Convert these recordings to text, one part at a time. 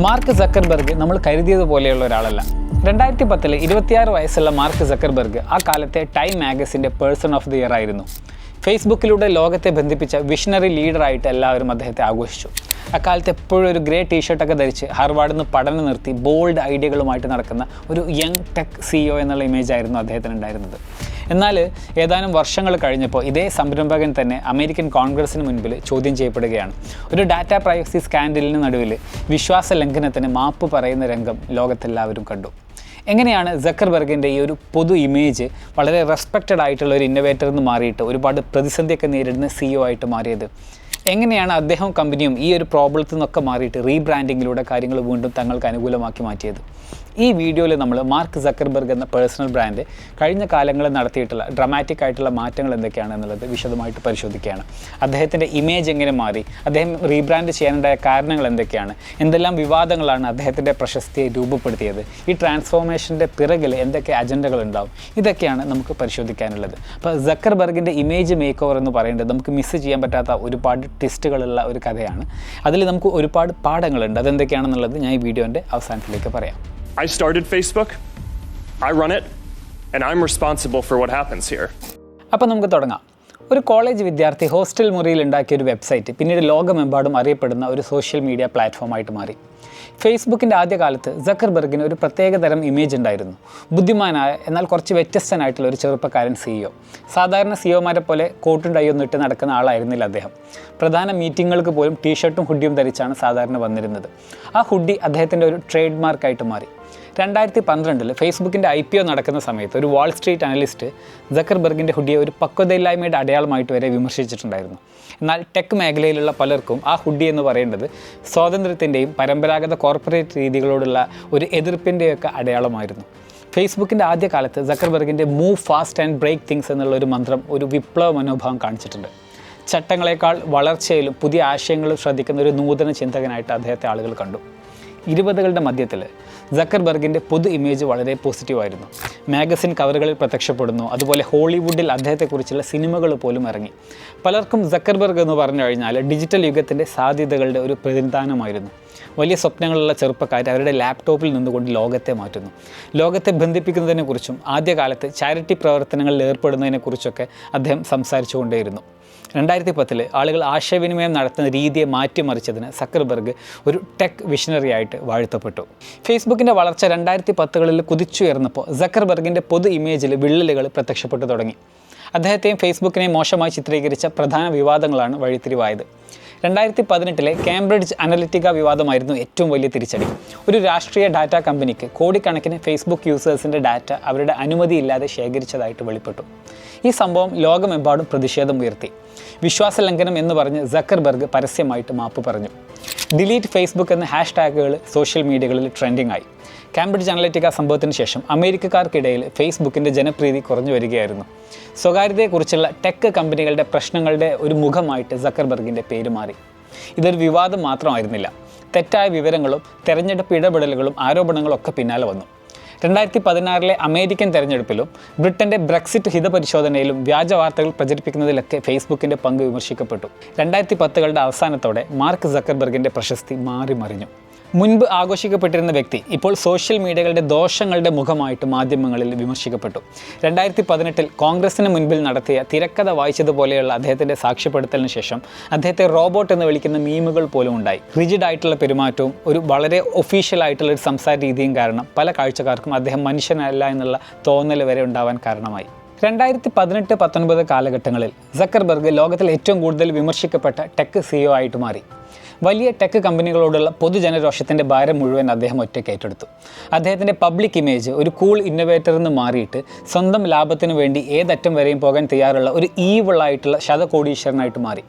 Mark Zuckerberg നമ്മൾ കരുതിയതുപോലെയുള്ള ഒരാളല്ല. രണ്ടായിരത്തി പത്തിൽ ഇരുപത്തിയാറ് വയസ്സുള്ള മാർക്ക് സക്കർബർഗ് ആ കാലത്തെ ടൈം മാഗസിന്റെ പേഴ്സൺ ഓഫ് ദി ഇയർ ആയിരുന്നു. ഫേസ്ബുക്കിലൂടെ ലോകത്തെ ബന്ധിപ്പിച്ച വിഷണറി ലീഡറായിട്ട് എല്ലാവരും അദ്ദേഹത്തെ ആഘോഷിച്ചു. അക്കാലത്ത് എപ്പോഴും ഒരു ഗ്രേ ടീഷർട്ടൊക്കെ ധരിച്ച് ഹാർവാർഡിൽ നിന്ന് പഠനം നിർത്തി ബോൾഡ് ഐഡിയകളുമായിട്ട് നടക്കുന്ന ഒരു യങ് ടെക് സിഇഒ എന്നുള്ള ഇമേജ് ആയിരുന്നു അദ്ദേഹത്തിന് ഉണ്ടായിരുന്നത് എന്നാൽ ഏതാനും വർഷങ്ങൾ കഴിഞ്ഞപ്പോൾ ഇതേ സംരംഭകൻ തന്നെ അമേരിക്കൻ കോൺഗ്രസിന് മുൻപിൽ ചോദ്യം ചെയ്യപ്പെടുകയാണ്. ഒരു ഡാറ്റ പ്രൈവസി സ്കാൻഡലിന് നടുവിൽ വിശ്വാസ ലംഘനത്തിന് മാപ്പ് പറയുന്ന രംഗം ലോകത്തെല്ലാവരും കണ്ടു. എങ്ങനെയാണ് ജക്കർബർഗിന്റെ ഈ ഒരു പൊതു ഇമേജ് വളരെ റെസ്പെക്റ്റഡ് ആയിട്ടുള്ള ഒരു ഇന്നോവേറ്റർ എന്ന് മാറിയിട്ട് ഒരുപാട് പ്രതിസന്ധിയൊക്കെ നേരിടുന്ന സിഇഒ ആയിട്ട് മാറിയത്? എങ്ങനെയാണ് അദ്ദേഹം കമ്പനിയും ഈ ഒരു പ്രോബ്ലത്തിൽ നിന്നൊക്കെ മാറിയിട്ട് റീബ്രാൻഡിങ്ങിലൂടെ കാര്യങ്ങൾ വീണ്ടും തങ്ങൾക്ക് അനുകൂലമാക്കി മാറ്റിയത്? ഈ വീഡിയോയിൽ നമ്മൾ മാർക്ക് സക്കർബർഗ് എന്ന പേഴ്സണൽ ബ്രാൻഡ് കഴിഞ്ഞ കാലങ്ങളിൽ നടത്തിയിട്ടുള്ള ഡ്രമാറ്റിക് ആയിട്ടുള്ള മാറ്റങ്ങൾ എന്തൊക്കെയാണ് എന്നുള്ളത് വിശദമായിട്ട് പരിശോധിക്കുകയാണ്. അദ്ദേഹത്തിന്റെ ഇമേജ് എങ്ങനെ മാറി? അദ്ദേഹം റീബ്രാൻഡ് ചെയ്യാനുണ്ടായ കാരണങ്ങൾ എന്തൊക്കെയാണ്? എന്തെല്ലാം വിവാദങ്ങളാണ് അദ്ദേഹത്തിന്റെ പ്രശസ്തിയെ രൂപപ്പെടുത്തിയത്? ഈ ട്രാൻസ്ഫോർമേഷന്റെ പിറകിൽ എന്തൊക്കെ അജണ്ടകൾ ഉണ്ടാവും? ഇതൊക്കെയാണ് നമുക്ക് പരിശോധിക്കാനുള്ളത്. അപ്പോൾ സക്കർബർഗിന്റെ ഇമേജ് മേക്ക് ഓവർ എന്ന് പറയുന്നത് നമുക്ക് മിസ് ചെയ്യാൻ പറ്റാത്ത ഒരുപാട് ട്വിസ്റ്റുകളുള്ള ഒരു കഥയാണ്. അതിൽ നമുക്ക് ഒരുപാട് പാഠങ്ങളുണ്ട്. അതെന്തൊക്കെയാണെന്നുള്ളത് ഞാൻ ഈ വീഡിയോന്റെ അവസാനത്തിലേക്ക് പറയാം. I started Facebook, I run it, and I'm responsible for what happens here. അപ്പോൾ നമുക്ക് തുടങ്ങാം. ഒരു കോളേജ് വിദ്യാർത്ഥി ഹോസ്റ്റൽ മുറിയിൽ ഉണ്ടാക്കിയ ഒരു വെബ്സൈറ്റ് പിന്നീട് ലോകമെമ്പാടും അറിയപ്പെടുന്ന ഒരു സോഷ്യൽ മീഡിയ പ്ലാറ്റ്ഫോമായിട്ട് മാറി. ഫേസ്ബുക്കിന്റെ ആദ്യകാലത്ത് ജക്കർബർഗിന് ഒരു പ്രത്യേകതരം ഇമേജ് ഉണ്ടായിരുന്നു. ബുദ്ധിമാനായ എന്നാൽ കുറച്ച് വ്യത്യസ്തനായിട്ടുള്ള ഒരു ചെറുപ്പക്കാരൻ സിഇഒ സാധാരണ സിഇഒമാരെ പോലെ കോട്ടും ടൈയൊന്നും ഇട്ട് നടക്കുന്ന ആളായിരുന്നില്ല അദ്ദേഹം. പ്രധാന മീറ്റിങ്ങുകൾക്ക് പോലും ടീഷർട്ടും ഹുഡിയും ധരിച്ചാണ് സാധാരണ വന്നിരുന്നത്. ആ ഹുഡി അദ്ദേഹത്തിന്റെ ഒരു ട്രേഡ് മാർക്കായിട്ട് മാറി. രണ്ടായിരത്തി പന്ത്രണ്ടിൽ ഫേസ്ബുക്കിന്റെ ഐ പി ഒ നടക്കുന്ന സമയത്ത് ഒരു വാൾ സ്ട്രീറ്റ് അനലിസ്റ്റ് ജക്കർബർഗിന്റെ ഹുഡിയെ ഒരു പക്വതയില്ലായ്മയുടെ അടയാളമായിട്ട് വരെ വിമർശിച്ചിട്ടുണ്ടായിരുന്നു. എന്നാൽ ടെക് മേഖലയിലുള്ള പലർക്കും ആ ഹുഡി എന്ന് പറയേണ്ടത് സ്വാതന്ത്ര്യത്തിന്റെയും പരമ്പരാഗത കോർപ്പറേറ്റ് രീതികളോടുള്ള ഒരു എതിർപ്പിന്റെയൊക്കെ അടയാളമായിരുന്നു. ഫേസ്ബുക്കിന്റെ ആദ്യകാലത്ത് ജക്കർബർഗിന്റെ move fast and break things എന്നുള്ള ഒരു മന്ത്രം ഒരു വിപ്ലവ മനോഭാവം കാണിച്ചിട്ടുണ്ട്. ചട്ടങ്ങളെക്കാൾ വളർച്ചയിലും പുതിയ ആശയങ്ങളും ശ്രദ്ധിക്കുന്ന ഒരു നൂതന ചിന്തകനായിട്ട് അദ്ദേഹത്തെ ആളുകൾ കണ്ടു. ഇരുപതുകളുടെ മധ്യത്തിൽ സക്കർബർഗിന്റെ പൊതു ഇമേജ് വളരെ പോസിറ്റീവായിരുന്നു മാഗസിൻ കവറുകളിൽ പ്രത്യക്ഷപ്പെടുന്നു. അതുപോലെ ഹോളിവുഡിൽ അദ്ദേഹത്തെക്കുറിച്ചുള്ള സിനിമകൾ പോലും ഇറങ്ങി. പലർക്കും സക്കർബർഗ് എന്ന് പറഞ്ഞു കഴിഞ്ഞാൽ ഡിജിറ്റൽ യുഗത്തിന്റെ സാധ്യതകളുടെ ഒരു പ്രതിനിധാനമായിരുന്നു. വലിയ സ്വപ്നങ്ങളുള്ള ചെറുപ്പക്കാർ അവരുടെ ലാപ്ടോപ്പിൽ നിന്നുകൊണ്ട് ലോകത്തെ മാറ്റുന്നു. ലോകത്തെ ബന്ധിപ്പിക്കുന്നതിനെക്കുറിച്ചും ആദ്യകാലത്ത് ചാരിറ്റി പ്രവർത്തനങ്ങളിൽ ഏർപ്പെടുന്നതിനെക്കുറിച്ചൊക്കെ അദ്ദേഹം സംസാരിച്ചുകൊണ്ടേയിരുന്നു. രണ്ടായിരത്തി പത്തിൽ ആളുകൾ ആശയവിനിമയം നടത്തുന്ന രീതിയെ മാറ്റിമറിച്ചതിന് സക്കർബർഗ് ഒരു ടെക് വിഷണറി ആയിട്ട് വാഴ്ത്തപ്പെട്ടു. ഫേസ്ബുക്കിന്റെ വളർച്ച രണ്ടായിരത്തി പത്തുകളിൽ കുതിച്ചുയർന്നപ്പോൾ സക്കർബർഗിന്റെ പൊതു ഇമേജിൽ വിള്ളലുകൾ പ്രത്യക്ഷപ്പെട്ടു തുടങ്ങി. അദ്ദേഹത്തെയും ഫേസ്ബുക്കിനെയും മോശമായി ചിത്രീകരിച്ച പ്രധാന വിവാദങ്ങളാണ് വഴിത്തിരിവായത്. രണ്ടായിരത്തി പതിനെട്ടിലെ കേംബ്രിഡ്ജ് അനലിറ്റിക വിവാദമായിരുന്നു ഏറ്റവും വലിയ തിരിച്ചടി. ഒരു രാഷ്ട്രീയ ഡാറ്റ കമ്പനിക്ക് കോടിക്കണക്കിന് ഫേസ്ബുക്ക് യൂസേഴ്സിന്റെ ഡാറ്റ അവരുടെ അനുമതിയില്ലാതെ ശേഖരിച്ചതായിട്ട് വെളിപ്പെട്ടു. ഈ സംഭവം ലോകമെമ്പാടും പ്രതിഷേധം ഉയർത്തി. വിശ്വാസ ലംഘനം എന്ന് പറഞ്ഞ് സക്കർബർഗ് പരസ്യമായിട്ട് മാപ്പ് പറഞ്ഞു. ഡിലീറ്റ് ഫേസ്ബുക്ക് എന്ന ഹാഷ്ടാഗുകൾ സോഷ്യൽ മീഡിയകളിൽ ട്രെൻഡിംഗ് ആയി. കാംബ്രിഡ്ജ് അനലറ്റിക്ക സംഭവത്തിന് ശേഷം അമേരിക്കക്കാർക്കിടയിൽ ഫേസ്ബുക്കിന്റെ ജനപ്രീതി കുറഞ്ഞു വരികയായിരുന്നു. സ്വകാര്യതയെക്കുറിച്ചുള്ള ടെക് കമ്പനികളുടെ പ്രശ്നങ്ങളുടെ ഒരു മുഖമായിട്ട് സക്കർബർഗിന്റെ പേര് മാറി. ഇതൊരു വിവാദം മാത്രമായിരുന്നില്ല. തെറ്റായ വിവരങ്ങളും തെരഞ്ഞെടുപ്പ് ഇടപെടലുകളും ആരോപണങ്ങളും ഒക്കെ പിന്നാലെ വന്നു. രണ്ടായിരത്തി പതിനാറിലെ അമേരിക്കൻ തെരഞ്ഞെടുപ്പിലും ബ്രിട്ടന്റെ ബ്രെക്സിറ്റ് ഹിതപരിശോധനയിലും വ്യാജ വാർത്തകൾ പ്രചരിപ്പിക്കുന്നതിലൊക്കെ ഫേസ്ബുക്കിന്റെ പങ്ക് വിമർശിക്കപ്പെട്ടു. രണ്ടായിരത്തി പത്തുകളുടെ അവസാനത്തോടെ മാർക്ക് സക്കർബർഗിന്റെ പ്രശസ്തി മാറി മറിഞ്ഞു മുൻപ് ആഘോഷിക്കപ്പെട്ടിരുന്ന വ്യക്തി ഇപ്പോൾ സോഷ്യൽ മീഡിയകളുടെ ദോഷങ്ങളുടെ മുഖമായിട്ട് മാധ്യമങ്ങളിൽ വിമർശിക്കപ്പെട്ടു. രണ്ടായിരത്തി പതിനെട്ടിൽ കോൺഗ്രസിന് മുൻപിൽ നടത്തിയ തിരക്കഥ വായിച്ചതുപോലെയുള്ള അദ്ദേഹത്തിന്റെ സാക്ഷ്യപ്പെടുത്തലിന് ശേഷം അദ്ദേഹത്തെ റോബോട്ട് എന്ന് വിളിക്കുന്ന മീമുകൾ പോലും ഉണ്ടായി. റിജിഡ് ആയിട്ടുള്ള പെരുമാറ്റവും ഒരു വളരെ ഒഫീഷ്യൽ ആയിട്ടുള്ള ഒരു സംസാര രീതിയും കാരണം പല കാഴ്ചക്കാർക്കും അദ്ദേഹം മനുഷ്യനല്ല എന്നുള്ള തോന്നൽ വരെ ഉണ്ടാവാൻ കാരണമായി. രണ്ടായിരത്തി പതിനെട്ട് പത്തൊൻപത് കാലഘട്ടങ്ങളിൽ സക്കർബർഗ് ലോകത്തിൽ ഏറ്റവും കൂടുതൽ വിമർശിക്കപ്പെട്ട ടെക് സിഇഒ ആയിട്ട് മാറി. വലിയ ടെക് കമ്പനികളോടുള്ള പൊതുജനരോഷത്തിന്റെ ഭാരം മുഴുവൻ അദ്ദേഹം ഒറ്റയ്ക്ക് ഏറ്റെടുത്തു. അദ്ദേഹത്തിന്റെ പബ്ലിക് ഇമേജ് ഒരു കൂൾ ഇന്നോവേറ്റർ എന്ന് മാറിയിട്ട് സ്വന്തം ലാഭത്തിനു വേണ്ടി ഏതറ്റം വരെയും പോകാൻ തയ്യാറുള്ള ഒരു ഈവിളായിട്ടുള്ള ശതകോടീശ്വരനായിട്ട് മാറി.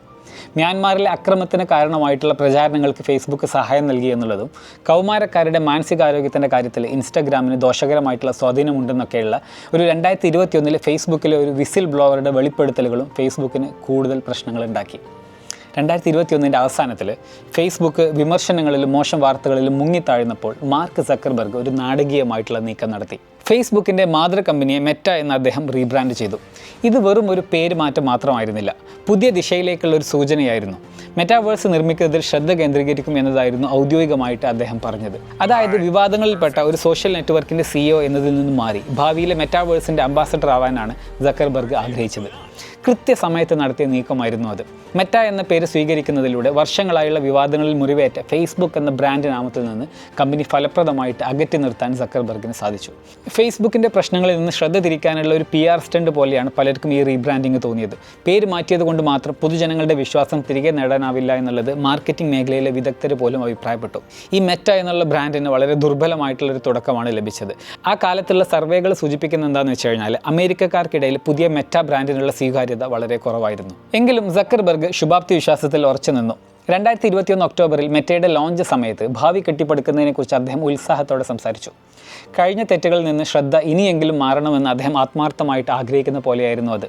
മ്യാൻമാറിലെ അക്രമത്തിന് കാരണമായിട്ടുള്ള പ്രചാരണങ്ങൾക്ക് ഫേസ്ബുക്ക് സഹായം നൽകി എന്നുള്ളതും കൗമാരക്കാരുടെ മാനസികാരോഗ്യത്തിന്റെ കാര്യത്തിൽ ഇൻസ്റ്റാഗ്രാമിന് ദോഷകരമായിട്ടുള്ള സ്വാധീനമുണ്ടെന്നൊക്കെയുള്ള ഒരു രണ്ടായിരത്തി ഇരുപത്തിയൊന്നിലെ ഫേസ്ബുക്കിലെ ഒരു വിസിൽ ബ്ലോവറുടെ വെളിപ്പെടുത്തലുകളും ഫേസ്ബുക്കിന് കൂടുതൽ പ്രശ്നങ്ങളുണ്ടാക്കി. രണ്ടായിരത്തി ഇരുപത്തിയൊന്നിന്റെ അവസാനത്തിൽ ഫേസ്ബുക്ക് വിമർശനങ്ങളിലും മോശം വാർത്തകളിലും മുങ്ങിത്താഴ്ന്നപ്പോൾ മാർക്ക് സക്കർബർഗ് ഒരു നാടകീയമായിട്ടുള്ള നീക്കം നടത്തി. ഫേസ്ബുക്കിന്റെ മാതൃ കമ്പനിയെ മെറ്റ എന്ന് അദ്ദേഹം റീബ്രാൻഡ് ചെയ്തു. ഇത് വെറും ഒരു പേര് മാറ്റം മാത്രമായിരുന്നില്ല. പുതിയ ദിശയിലേക്കുള്ള ഒരു സൂചനയായിരുന്നു. മെറ്റാവേഴ്സ് നിർമ്മിക്കുന്നതിൽ ശ്രദ്ധ കേന്ദ്രീകരിക്കും എന്നതായിരുന്നു ഔദ്യോഗികമായിട്ട് അദ്ദേഹം പറഞ്ഞത്. അതായത് വിവാദങ്ങളിൽപ്പെട്ട ഒരു സോഷ്യൽ നെറ്റ്വർക്കിന്റെ സിഇഒ എന്നതിൽ നിന്ന് മാറി. ഭാവിയിലെ മെറ്റാവേഴ്സിന്റെ അംബാസഡർ ആവാനാണ് സക്കർബർഗ് ആഗ്രഹിച്ചത്. കൃത്യസമയത്ത് നടത്തിയ നീക്കമായിരുന്നു അത്. മെറ്റ എന്ന പേര് സ്വീകരിക്കുന്നതിലൂടെ വർഷങ്ങളായുള്ള വിവാദങ്ങളിൽ മുറിവേറ്റ ഫേസ്ബുക്ക് എന്ന ബ്രാൻഡ് നാമത്തിൽ നിന്ന് കമ്പനി ഫലപ്രദമായിട്ട് അകറ്റി നിർത്താൻ സക്കർബർഗിന് സാധിച്ചു. ഫേസ്ബുക്കിന്റെ പ്രശ്നങ്ങളിൽ നിന്ന് ശ്രദ്ധ തിരിക്കാനുള്ള ഒരു പി ആർ സ്റ്റണ്ട് പോലെയാണ് പലർക്കും ഈ റീബ്രാൻഡിങ് തോന്നിയത്. പേര് മാറ്റിയത് കൊണ്ട് മാത്രം പൊതുജനങ്ങളുടെ വിശ്വാസം തിരികെ നേടാനാവില്ല എന്നുള്ളത് മാർക്കറ്റിംഗ് മേഖലയിലെ വിദഗ്ധർ പോലും അഭിപ്രായപ്പെട്ടു. ഈ മെറ്റ എന്നുള്ള ബ്രാൻഡിന് വളരെ ദുർബലമായിട്ടുള്ള ഒരു തുടക്കമാണ് ലഭിച്ചത്. ആ കാലത്തുള്ള സർവേകൾ സൂചിപ്പിക്കുന്ന എന്താണെന്ന് വെച്ച് കഴിഞ്ഞാൽ അമേരിക്കക്കാർക്കിടയിൽ പുതിയ മെറ്റ ബ്രാൻഡിനുള്ള സ്വീകാര്യത വളരെ കുറവായിരുന്നു. എങ്കിലും സക്കർബർഗ് ശുഭാപ്തി വിശ്വാസത്തിൽ ഉറച്ചു നിന്നു. രണ്ടായിരത്തി ഇരുപത്തിയൊന്ന് ഒക്ടോബറിൽ മെറ്റയുടെ ലോഞ്ച് സമയത്ത് ഭാവി കെട്ടിപ്പടുക്കുന്നതിനെക്കുറിച്ച് അദ്ദേഹം ഉത്സാഹത്തോടെ സംസാരിച്ചു. കഴിഞ്ഞ തെറ്റുകളിൽ നിന്ന് ശ്രദ്ധ ഇനിയെങ്കിലും മാറണമെന്ന് അദ്ദേഹം ആത്മാർത്ഥമായിട്ട് ആഗ്രഹിക്കുന്ന പോലെയായിരുന്നു അത്.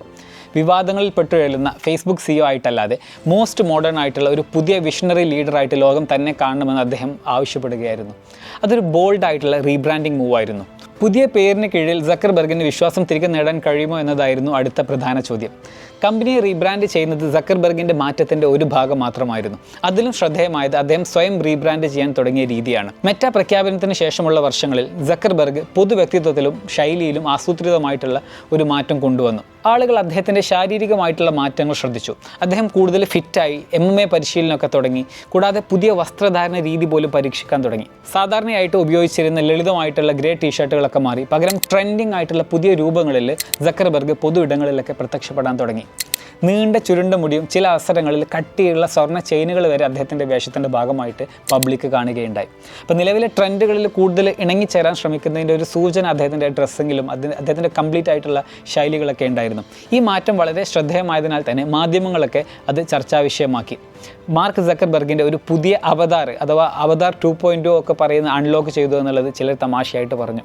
വിവാദങ്ങളിൽ പെട്ടുഴലുന്ന ഫേസ്ബുക്ക് സിഇഒ ആയിട്ടല്ലാതെ മോസ്റ്റ് മോഡേൺ ആയിട്ടുള്ള ഒരു പുതിയ വിഷണറി ലീഡറായിട്ട് ലോകം തന്നെ കാണണമെന്ന് അദ്ദേഹം ആവശ്യപ്പെടുകയായിരുന്നു. അതൊരു ബോൾഡ് ആയിട്ടുള്ള റീബ്രാൻഡിംഗ് മൂവായിരുന്നു. പുതിയ പേരിന് കീഴിൽ സക്കർബർഗിന് വിശ്വാസം തിരികെ നേടാൻ കഴിയുമോ എന്നതായിരുന്നു അടുത്ത പ്രധാന ചോദ്യം. കമ്പനിയെ റീബ്രാൻഡ് ചെയ്യുന്നത് സക്കർബർഗിന്റെ മാറ്റത്തിന്റെ ഒരു ഭാഗം മാത്രമായിരുന്നു. അതിലും ശ്രദ്ധേയമായത് അദ്ദേഹം സ്വയം റീബ്രാൻഡ് ചെയ്യാൻ തുടങ്ങിയ രീതിയാണ്. മെറ്റ പ്രഖ്യാപനത്തിന് ശേഷമുള്ള വർഷങ്ങളിൽ സക്കർബർഗ് പൊതു വ്യക്തിത്വത്തിലും ശൈലിയിലും ആസൂത്രിതമായിട്ടുള്ള ഒരു മാറ്റം കൊണ്ടുവന്നു. ആളുകൾ അദ്ദേഹത്തിന്റെ ശാരീരികമായിട്ടുള്ള മാറ്റങ്ങൾ ശ്രദ്ധിച്ചു. അദ്ദേഹം കൂടുതൽ ഫിറ്റായി എം എം എ പരിശീലനമൊക്കെ തുടങ്ങി. കൂടാതെ പുതിയ വസ്ത്രധാരണ രീതി പോലും പരീക്ഷിക്കാൻ തുടങ്ങി. സാധാരണയായിട്ട് ഉപയോഗിച്ചിരുന്ന ലളിതമായിട്ടുള്ള ഗ്രേ ടീഷർട്ടുകളൊക്കെ മാറി. പകരം ട്രെൻഡിങ് ആയിട്ടുള്ള പുതിയ രൂപങ്ങളിൽ സക്കർബർഗ് പൊതു ഇടങ്ങളിലൊക്കെ പ്രത്യക്ഷപ്പെടാൻ തുടങ്ങി. നീണ്ട ചുരുണ്ട മുടിയും ചില അവസരങ്ങളിൽ കട്ടിയുള്ള സ്വർണ ചെയിനുകൾ വരെ അദ്ദേഹത്തിന്റെ വേഷത്തിന്റെ ഭാഗമായിട്ട് പബ്ലിക് കാണുകയുണ്ടായി. അപ്പോൾ നിലവിലെ ട്രെൻഡുകളിൽ കൂടുതൽ ഇണങ്ങിച്ചേരാൻ ശ്രമിക്കുന്നതിന്റെ ഒരു സൂചന അദ്ദേഹത്തിന്റെ ഡ്രസ്സിങ്ങിലും അദ്ദേഹം അദ്ദേഹത്തിന്റെ കംപ്ലീറ്റ് ആയിട്ടുള്ള ശൈലികളൊക്കെ ഉണ്ടായിരുന്നു. ഈ മാറ്റം വളരെ ശ്രദ്ധേയമായതിനാൽ തന്നെ മാധ്യമങ്ങളൊക്കെ അത് ചർച്ചാ വിഷയമാക്കി മാർക്ക് സക്കർബർഗിന്റെ ഒരു പുതിയ അവതാർ അഥവാ അവതാർ ടു പോയിന്റ് ഒക്കെ പറയുന്ന അൺലോക്ക് ചെയ്തു എന്നുള്ളത് ചിലർ തമാശയായിട്ട് പറഞ്ഞു.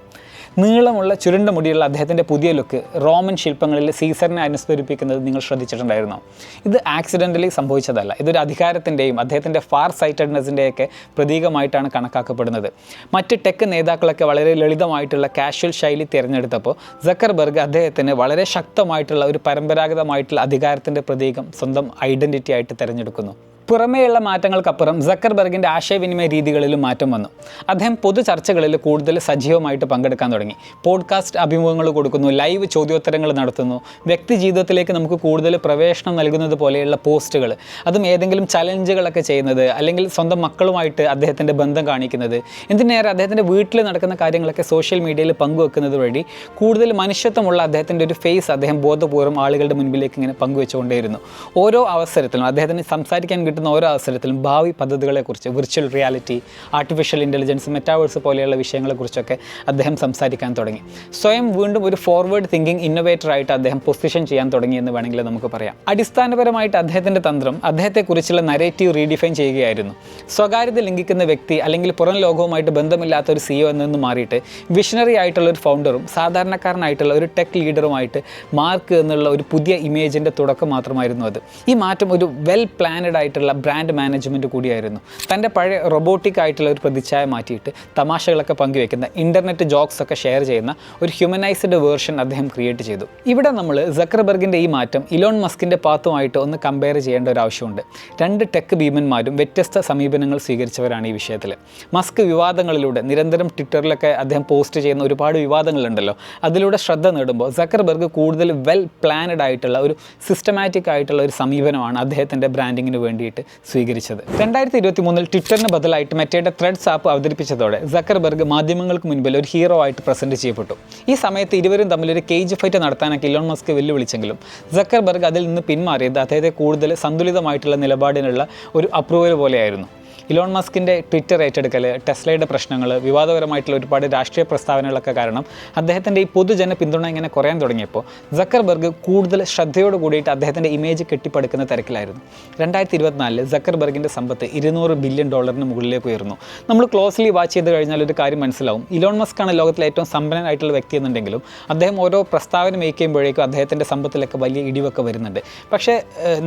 നീളമുള്ള ചുരുണ്ട മുടിയുള്ള അദ്ദേഹത്തിന്റെ പുതിയ ലുക്ക് റോമൻ ശില്പങ്ങളിൽ സീസറിനെ അനുസ്മരിപ്പിക്കുന്നത് നിങ്ങൾ ശ്രദ്ധിച്ചിട്ടുണ്ടായിരുന്നോ? ഇത് ആക്സിഡന്റലി സംഭവിച്ചതല്ല. ഇതൊരു അധികാരത്തിന്റെയും അദ്ദേഹത്തിന്റെ ഫാർ സൈറ്റഡ്നെസ്സിന്റെയൊക്കെ പ്രതീകമായിട്ടാണ് കണക്കാക്കപ്പെടുന്നത്. മറ്റ് ടെക് നേതാക്കളൊക്കെ വളരെ ലളിതമായിട്ടുള്ള കാഷ്വൽ ശൈലി തിരഞ്ഞെടുത്തപ്പോൾ സക്കർബർഗ് അദ്ദേഹത്തിന് വളരെ ശക്തമായിട്ടുള്ള ഒരു പരമ്പരാഗതമായിട്ടുള്ള അധികാരത്തിന്റെ പ്രതീകം സ്വന്തം ഐഡന്റിറ്റി ആയിട്ട് തിരഞ്ഞെടുക്കുന്നു. പുറമേയുള്ള മാറ്റങ്ങൾക്കപ്പുറം സക്കർബർഗിന്റെ ആശയവിനിമയ രീതികളിലും മാറ്റം വന്നു. അദ്ദേഹം പൊതു ചർച്ചകളിൽ കൂടുതൽ സജീവമായിട്ട് പങ്കെടുക്കാൻ തുടങ്ങി. പോഡ്കാസ്റ്റ് അഭിമുഖങ്ങൾ കൊടുക്കുന്നു ലൈവ് ചോദ്യോത്തരങ്ങൾ നടത്തുന്നു വ്യക്തി ജീവിതത്തിലേക്ക് നമുക്ക് കൂടുതൽ പ്രവേശനം നൽകുന്നത് പോലെയുള്ള പോസ്റ്റുകൾ അതും ഏതെങ്കിലും ചലഞ്ചുകളൊക്കെ ചെയ്യുന്നത് അല്ലെങ്കിൽ സ്വന്തം മക്കളുമായിട്ട് അദ്ദേഹത്തിന്റെ ബന്ധം കാണിക്കുന്നത് എന്തിനേറെ അദ്ദേഹത്തിന്റെ വീട്ടിൽ നടക്കുന്ന കാര്യങ്ങളൊക്കെ സോഷ്യൽ മീഡിയയിൽ പങ്കുവെക്കുന്നത് വഴി കൂടുതൽ മനുഷ്യത്വമുള്ള അദ്ദേഹത്തിന്റെ ഒരു ഫേസ് അദ്ദേഹം ബോധപൂർവം ആളുകളുടെ മുൻപിലേക്ക് ഇങ്ങനെ പങ്കുവെച്ചുകൊണ്ടേയിരുന്നു. ഓരോ അവസരത്തിലും അദ്ദേഹത്തിന് സംസാരിക്കാൻ കിട്ടുന്ന ഓരോ അവസരത്തിലും ഭാവി പദ്ധതികളെക്കുറിച്ച് virtual reality artificial intelligence metaverse പോലെയുള്ള വിഷയങ്ങളെക്കുറിച്ചൊക്കെ അദ്ദേഹം സംസാരിക്കാൻ തുടങ്ങി. സ്വയം വീണ്ടും ഒരു ഫോർവേഡ് തിങ്കിങ് ഇന്നോവേറ്റർ ആയിട്ട് അദ്ദേഹം പൊസിഷൻ ചെയ്യാൻ തുടങ്ങി എന്ന് വേണമെങ്കിൽ നമുക്ക് പറയാം. അടിസ്ഥാനപരമായിട്ട് അദ്ദേഹത്തിന്റെ തന്ത്രം അദ്ദേഹത്തെക്കുറിച്ചുള്ള നരേറ്റീവ് റീഡിഫൈൻ ചെയ്യുകയായിരുന്നു. സ്വകാര്യത ലംഘിക്കുന്ന വ്യക്തി അല്ലെങ്കിൽ പുറം ലോകവുമായിട്ട് ബന്ധമില്ലാത്ത ഒരു സിഇഒ എന്നു മാറിയിട്ട് വിഷണറി ആയിട്ടുള്ള ഒരു ഫൗണ്ടറും സാധാരണക്കാരനായിട്ടുള്ള ഒരു ടെക് ലീഡറുമായിട്ട് മാർക്ക് എന്നുള്ള ഒരു പുതിയ ഇമേജിന്റെ തുടക്കം മാത്രമായിരുന്നു അത്. ഈ മാറ്റം ഒരു വെൽ പ്ലാനഡ് ആയിട്ടുള്ള ബ്രാൻഡ് മാനേജ്മെന്റ് കൂടിയായിരുന്നു. തന്റെ പഴയ റൊബോട്ടിക് ആയിട്ടുള്ള ഒരു പ്രതിച്ഛായ മാറ്റിയിട്ട് തമാശകളൊക്കെ പങ്കുവെക്കുന്ന ഇന്റർനെറ്റ് ജോക്സ് ഒക്കെ ഷെയർ ചെയ്യുന്ന ഒരു ഹ്യൂമനൈസ്ഡ് വേർഷൻ അദ്ദേഹം ക്രിയേറ്റ് ചെയ്തു. ഇവിടെ നമ്മൾ സക്കർബർഗിന്റെ ഈ മാറ്റം ഇലോൺ മസ്കിന്റെ പാത്തുമായിട്ട് ഒന്ന് കമ്പയർ ചെയ്യേണ്ട ഒരു ആവശ്യമുണ്ട്. രണ്ട് ടെക് ഭീമന്മാരും വ്യത്യസ്ത സമീപനങ്ങൾ സ്വീകരിച്ചവരാണ് ഈ വിഷയത്തിൽ മസ്ക് വിവാദങ്ങളിലൂടെ നിരന്തരം ട്വിറ്ററിലൊക്കെ അദ്ദേഹം പോസ്റ്റ് ചെയ്യുന്ന ഒരുപാട് വിവാദങ്ങളുണ്ടല്ലോ. അതിലൂടെ ശ്രദ്ധ നേടുമ്പോൾ സക്കർബർഗ് കൂടുതൽ വെൽ പ്ലാനഡ് ആയിട്ടുള്ള ഒരു സിസ്റ്റമാറ്റിക് ആയിട്ടുള്ള ഒരു സമീപനമാണ് അദ്ദേഹത്തിന്റെ ബ്രാൻഡിങ്ങിന് വേണ്ടിയിട്ട് സ്വീകരിച്ചത്. രണ്ടായിരത്തി ഇരുപത്തി മൂന്നിൽ ട്വിറ്ററിന് ബദലായിട്ട് മെറ്റയുടെ ത്രെഡ്സ് ആപ്പ് അവതരിപ്പിച്ചതോടെ സക്കർബർഗ് മാധ്യമങ്ങൾക്ക് മുൻപിൽ ഒരു ഹീറോ ആയിട്ട് പ്രസന്റ് ചെയ്യപ്പെട്ടു. ഈ സമയത്ത് ഇരുവരും തമ്മിൽ ഒരു കേജ് ഫൈറ്റ് നടത്താനൊക്കെ ഇലോൺ മസ്ക് വെല്ലുവിളിച്ചെങ്കിലും സക്കർബർഗ് അതിൽ നിന്ന് പിന്മാറിയത് അദ്ദേഹത്തെ കൂടുതൽ സന്തുലിതമായിട്ടുള്ള നിലപാടിനുള്ള ഒരു അപ്രൂവൽ പോലെയായിരുന്നു. ഇലോൺ മസ്കിന്റെ ട്വിറ്റർ ഏറ്റെടുക്കൽ ടെസ്ലയുടെ പ്രശ്നങ്ങൾ വിവാദപരമായിട്ടുള്ള ഒരുപാട് രാഷ്ട്രീയ പ്രസ്താവനകളൊക്കെ കാരണം അദ്ദേഹത്തിന്റെ ഈ പൊതുജന പിന്തുണ ഇങ്ങനെ കുറയാൻ തുടങ്ങിയപ്പോൾ ജക്കർബർഗ് കൂടുതൽ ശ്രദ്ധയോട് കൂടിയിട്ട് അദ്ദേഹത്തിന്റെ ഇമേജ് കെട്ടിപ്പടുക്കുന്ന തിരക്കിലായിരുന്നു. രണ്ടായിരത്തി ഇരുപത്തിനാലിൽ ജക്കർബർഗിന്റെ സമ്പത്ത് ഇരുന്നൂറ് ബില്യൺ ഡോളറിന് മുകളിലേക്ക് ഉയർന്നു. നമ്മൾ ക്ലോസ്ലി വാച്ച് ചെയ്ത് കഴിഞ്ഞാൽ ഒരു കാര്യം മനസ്സിലാവും. ഇലോൺ മസ്ക് ആണ് ലോകത്തിലെ ഏറ്റവും സമ്പന്നനായിട്ടുള്ള വ്യക്തി എന്നുണ്ടെങ്കിലും അദ്ദേഹം ഓരോ പ്രസ്താവന മേക്ക് ചെയ്യുമ്പോഴേക്കും അദ്ദേഹത്തിന്റെ സമ്പത്തിലൊക്കെ വലിയ ഇടിവൊക്കെ വരുന്നുണ്ട്. പക്ഷേ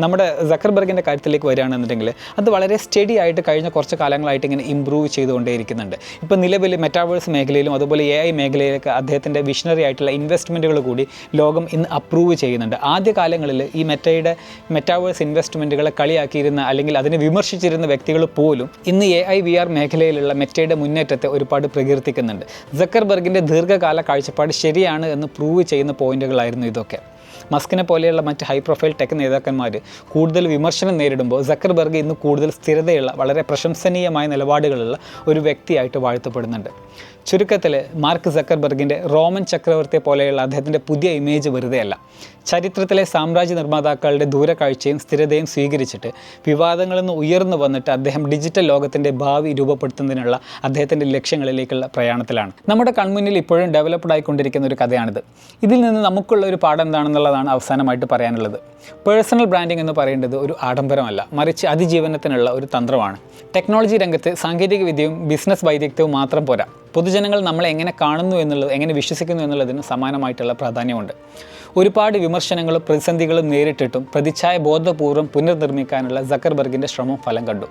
നമ്മുടെ ജക്കർബർഗിന്റെ കാര്യത്തിലേക്ക് വരികയാണെന്നുണ്ടെങ്കിൽ അത് വളരെ സ്റ്റഡി ആയിട്ട് കഴിഞ്ഞ കുറച്ച് കാലങ്ങളായിട്ട് ഇങ്ങനെ ഇമ്പ്രൂവ് ചെയ്തുകൊണ്ടേയിരിക്കുന്നുണ്ട്. ഇപ്പോൾ നിലവിൽ മെറ്റാവേഴ്സ് മേഖലയിലും അതുപോലെ എ ഐ മേഖലയിലൊക്കെ അദ്ദേഹത്തിന്റെ വിഷണറി ആയിട്ടുള്ള ഇൻവെസ്റ്റ്മെന്റുകൾ കൂടി ലോകം ഇന്ന് അപ്രൂവ് ചെയ്യുന്നുണ്ട്. ആദ്യ കാലങ്ങളിൽ ഈ മെറ്റയുടെ മെറ്റാവേഴ്സ് ഇൻവെസ്റ്റ്മെന്റുകളെ കളിയാക്കിയിരുന്ന അല്ലെങ്കിൽ അതിനെ വിമർശിച്ചിരുന്ന വ്യക്തികൾ പോലും ഇന്ന് എ ഐ വി ആർ മേഖലയിലുള്ള മെറ്റയുടെ മുന്നേറ്റത്തെ ഒരുപാട് പ്രകീർത്തിക്കുന്നുണ്ട്. ജക്കർബർഗിന്റെ ദീർഘകാല കാഴ്ചപ്പാട് ശരിയാണ് എന്ന് പ്രൂവ് ചെയ്യുന്ന പോയിന്റുകളായിരുന്നു ഇതൊക്കെ. മസ്കിനെ പോലെയുള്ള മറ്റ് ഹൈ പ്രൊഫൈൽ ടെക് നേതാക്കന്മാർ കൂടുതൽ വിമർശനം നേരിടുമ്പോൾ സക്കർബർഗ് ഇന്ന് കൂടുതൽ സ്ഥിരതയുള്ള വളരെ പ്രശംസനീയമായ നിലപാടുകളുള്ള ഒരു വ്യക്തിയായിട്ട് വാഴ്ത്തപ്പെടുന്നുണ്ട്. ചുരുക്കത്തിൽ മാർക്ക് സക്കർബർഗിന്റെ റോമൻ ചക്രവർത്തിയെ പോലെയുള്ള അദ്ദേഹത്തിന്റെ പുതിയ ഇമേജ് വെറുതെയല്ല. ചരിത്രത്തിലെ സാമ്രാജ്യ നിർമ്മാതാക്കളുടെ ദൂരക്കാഴ്ചയും സ്ഥിരതയും സ്വീകരിച്ചിട്ട് വിവാദങ്ങളിൽ നിന്ന് ഉയർന്നു വന്നിട്ട് അദ്ദേഹം ഡിജിറ്റൽ ലോകത്തിന്റെ ഭാവി രൂപപ്പെടുത്തുന്നതിനുള്ള അദ്ദേഹത്തിന്റെ ലക്ഷ്യങ്ങളിലേക്കുള്ള പ്രയാണത്തിലാണ്. നമ്മുടെ കൺമുന്നിൽ ഇപ്പോഴും ഡെവലപ്ഡ് ആയിക്കൊണ്ടിരിക്കുന്ന ഒരു കഥയാണിത്. ഇതിൽ നിന്ന് നമുക്കുള്ള ഒരു പാഠം എന്താണെന്നുള്ളതാണ് അവസാനമായിട്ട് പറയാനുള്ളത്. പേഴ്സണൽ ബ്രാൻഡിംഗ് എന്ന് പറയേണ്ടത് ഒരു ആഡംബരമല്ല മറിച്ച് അതിജീവനത്തിനുള്ള ഒരു തന്ത്രമാണ്. ടെക്നോളജി രംഗത്ത് സാങ്കേതിക വിദ്യയും ബിസിനസ് വൈദഗ്ധ്യവും മാത്രം പോരാ. പൊതുജനങ്ങൾ നമ്മളെ എങ്ങനെ കാണുന്നു എന്നുള്ളത് എങ്ങനെ വിശ്വസിക്കുന്നു എന്നുള്ളതിന് സമാനമായിട്ടുള്ള പ്രാധാന്യമുണ്ട്. ഒരുപാട് വിമർശനങ്ങളും പ്രതിസന്ധികളും നേരിട്ടിട്ടും പ്രതിച്ഛായ ബോധപൂർവം പുനർനിർമ്മിക്കാനുള്ള സക്കർബർഗിന്റെ ശ്രമം ഫലം കണ്ടു.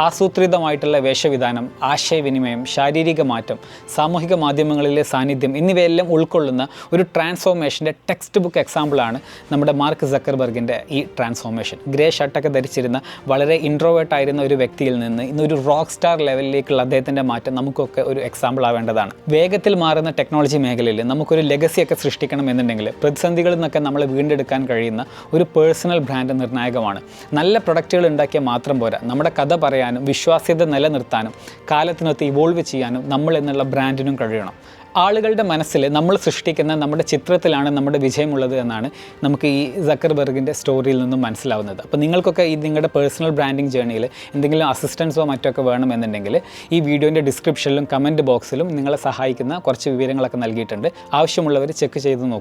ആസൂത്രിതമായിട്ടുള്ള വേഷവിധാനം ആശയവിനിമയം ശാരീരിക മാറ്റം സാമൂഹിക മാധ്യമങ്ങളിലെ സാന്നിധ്യം എന്നിവയെല്ലാം ഉൾക്കൊള്ളുന്ന ഒരു ട്രാൻസ്ഫോർമേഷന്റെ ടെക്സ്റ്റ് ബുക്ക് എക്സാമ്പിളാണ് നമ്മുടെ മാർക്ക് സക്കർബർഗിന്റെ ഈ ട്രാൻസ്ഫോർമേഷൻ. ഗ്രേ ഷർട്ടൊക്കെ ധരിച്ചിരുന്ന വളരെ ഇൻട്രോവേർട്ടായിരുന്ന ഒരു വ്യക്തിയിൽ നിന്ന് ഇന്നൊരു റോക്ക് സ്റ്റാർ ലെവലിലേക്കുള്ള അദ്ദേഹത്തിന്റെ മാറ്റം നമുക്കൊക്കെ ഒരു എക്സാമ്പിൾ ആവേണ്ടതാണ്. വേഗത്തിൽ മാറുന്ന ടെക്നോളജി മേഖലയിൽ നമുക്കൊരു ലെഗസിയൊക്കെ സൃഷ്ടിക്കണം എന്നുണ്ടെങ്കിൽ പ്രതിസന്ധികളിൽ നിന്നൊക്കെ നമ്മളെ വീണ്ടെടുക്കാൻ കഴിയുന്ന ഒരു പേഴ്സണൽ ബ്രാൻഡ് നിർണായകമാണ്. നല്ല പ്രൊഡക്റ്റുകൾ ഉണ്ടാക്കിയാൽ മാത്രം പോരാ. നമ്മുടെ കഥ പറയാനും വിശ്വാസ്യത നിലനിർത്താനും കാലത്തിനൊത്ത് ഇവോൾവ് ചെയ്യാനും നമ്മൾ എന്നുള്ള ബ്രാൻഡിനും കഴിയണം. ആളുകളുടെ മനസ്സിൽ നമ്മൾ സൃഷ്ടിക്കുന്ന നമ്മുടെ ചിത്രത്തിലാണ് നമ്മുടെ വിജയമുള്ളത് എന്നാണ് നമുക്ക് ഈ സക്കർബർഗിന്റെ സ്റ്റോറിയിൽ നിന്നും മനസ്സിലാവുന്നത്. അപ്പോൾ നിങ്ങൾക്കൊക്കെ ഈ നിങ്ങളുടെ പേഴ്സണൽ ബ്രാൻഡിങ് ജേണിയിൽ എന്തെങ്കിലും അസിസ്റ്റൻസോ മറ്റൊക്കെ വേണമെന്നുണ്ടെങ്കിൽ ഈ വീഡിയോന്റെ ഡിസ്ക്രിപ്ഷനിലും കമന്റ് ബോക്സിലും നിങ്ങളെ സഹായിക്കുന്ന കുറച്ച് വിവരങ്ങളൊക്കെ നൽകിയിട്ടുണ്ട്. ആവശ്യമുള്ളവർ ചെക്ക് ചെയ്ത് നോക്കും.